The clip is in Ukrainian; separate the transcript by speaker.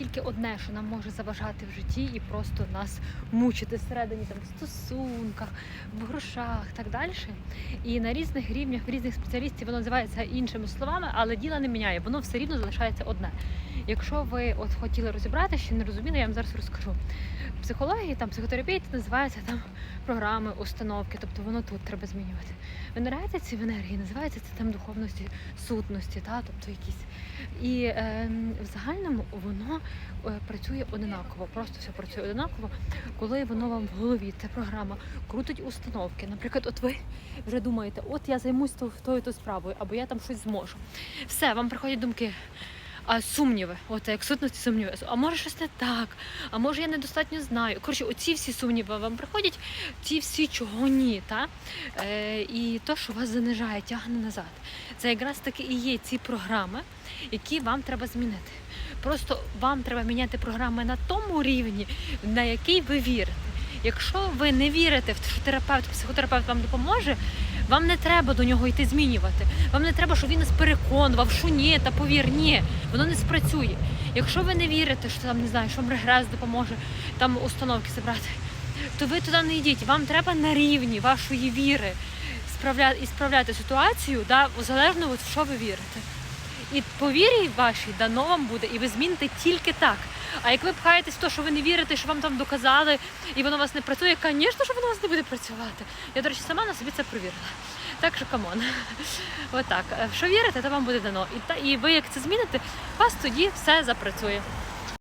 Speaker 1: тільки одне, що нам може заважати в житті і просто нас мучити всередині там в стосунках, в грошах, так далі. І на різних рівнях, в різних спеціалістів воно називається іншими словами, але діла не міняє, воно все рівно залишається одне. Якщо ви от хотіли розібратися, ще не розуміли, я вам зараз розкажу. Психології, там психотерапії це називається там програми, установки, тобто воно тут треба змінювати. В енергетиці, в енергії називається це там духовності, сутності, та, тобто якісь. І е, в загальному воно е, працює одинаково, просто все працює одинаково, коли воно вам в голові, ця програма крутить установки. Наприклад, от ви вже думаєте, от я займусь тою то справою, або я там щось зможу. Все, вам приходять думки. А сумніви, от як сутності сумніви. А може щось не так, а може я недостатньо знаю. Коротше, оці всі сумніви вам приходять, ті всі чого ні, та? Е, і то, що вас занижає, тягне назад. Це якраз таки і є ці програми, які вам треба змінити. Просто вам треба міняти програми на тому рівні, на який ви вірите. Якщо ви не вірите в що терапевт, психотерапевт вам допоможе, вам не треба до нього йти змінювати. Вам не треба, щоб він нас переконував, що ні, та повір, ні, воно не спрацює. Якщо ви не вірите, що там не знаю, що вам регрес допоможе там установки забрати, то ви туди не йдіть. Вам треба на рівні вашої віри справляти і справляти ситуацію, да, залежно від в що ви вірите. І по вірі вашій дано вам буде, і ви зміните тільки так. А як ви пхаєтесь в те, що ви не вірите, що вам там доказали, і воно у вас не працює, звісно, що воно у вас не буде працювати. Я, до речі, сама на собі це провірила. Так що камон. Отак. Що вірите, то вам буде дано. І, та, і ви як це зміните, у вас тоді все запрацює.